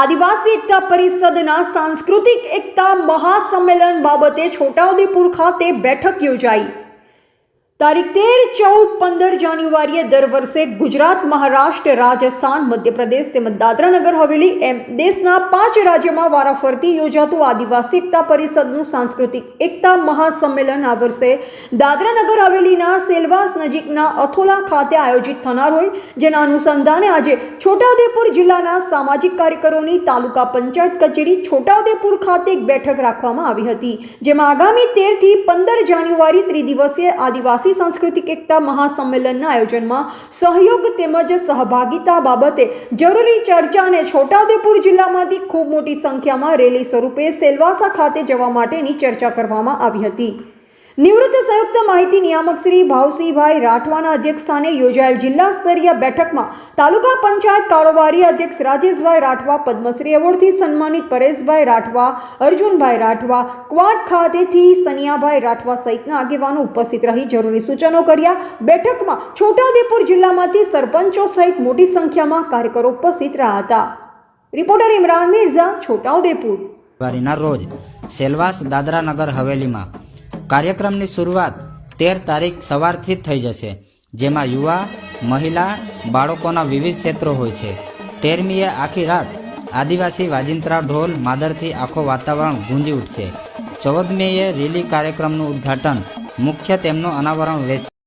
આદિવાસી એકતા પરિષદના સાંસ્કૃતિક એકતા મહાસંમેલન બાબતે છોટાઉદેપુર ખાતે બેઠક યોજાઈ. તારીખ તેર, ચૌદ, પંદર જાન્યુઆરીએ દર વર્ષે ગુજરાત, મહારાષ્ટ્ર, રાજસ્થાન, મધ્યપ્રદેશ તેમજ દાદરા નગર હવેલી એમ દેશના પાંચ રાજ્યોમાં વારાફરતી યોજાતું આદિવાસી એકતા પરિષદનું સાંસ્કૃતિક એકતા મહાસંમેલન આ વર્ષે દાદરા નગર હવેલીના સેલવાસ નજીકના અથોલા ખાતે આયોજિત થનાર હોય. જેના અનુસંધાને આજે છોટાઉદેપુર જિલ્લાના સામાજિક કાર્યકરોની તાલુકા પંચાયત કચેરી છોટાઉદેપુર ખાતે એક બેઠક રાખવામાં આવી હતી. જેમાં આગામી તેરથી પંદર જાન્યુઆરી ત્રિદિવસીય આદિવાસી સાંસ્કૃતિક એકતા મહાસંમેલનના આયોજનમાં સહયોગ તેમજ સહભાગિતા બાબતે જરૂરી ચર્ચા અને છોટાઉદેપુર જિલ્લામાંથી ખૂબ મોટી સંખ્યામાં રેલી સ્વરૂપે સેલવાસા ખાતે જવા માટેની ચર્ચા કરવામાં આવી હતી. નિવૃત્ત સંયુક્ત માહિતી નિયામક શ્રી ભાવસિંહભાઈ રાઠવાના અધ્યક્ષસ્થાને યોજાયેલ જિલ્લા સ્તરીય બેઠકમાં તાલુકા પંચાયત કારોબારી અધ્યક્ષ રાજેશભાઈ રાઠવા, પદ્મશ્રી એવોર્ડથી સન્માનિત પરેશભાઈ રાઠવા, અર્જુનભાઈ રાઠવા ક્વાટ ખાતેથી સનિયાભાઈ રાઠવા સહિતના આગેવાનો ઉપસ્થિત રહી જરૂરી સૂચનો કર્યા. બેઠકમાં છોટાઉદેપુર જિલ્લામાંથી સરપંચો સહિત મોટી સંખ્યામાં કાર્યકરો ઉપસ્થિત રહ્યા હતા. રિપોર્ટર ઇમરાન મિર્ઝા, છોટાઉદેપુર. જાન્યુઆરીના રોજ સેલવાસ દાદરા નગર હવેલીમાં કાર્યક્રમની શરૂઆત તેર તારીખ સવારથી થઈ જશે, જેમાં યુવા, મહિલા, બાળકોના વિવિધ ક્ષેત્રો હોય છે. તેરમીએ આખી રાત આદિવાસી વાજિંત્રા ઢોલ માદરથી આખો વાતાવરણ ગુંજી ઉઠશે. ચૌદમીએ રેલી કાર્યક્રમનું ઉદ્ઘાટન, મુખ્ય તેમનું અનાવરણ રહેશે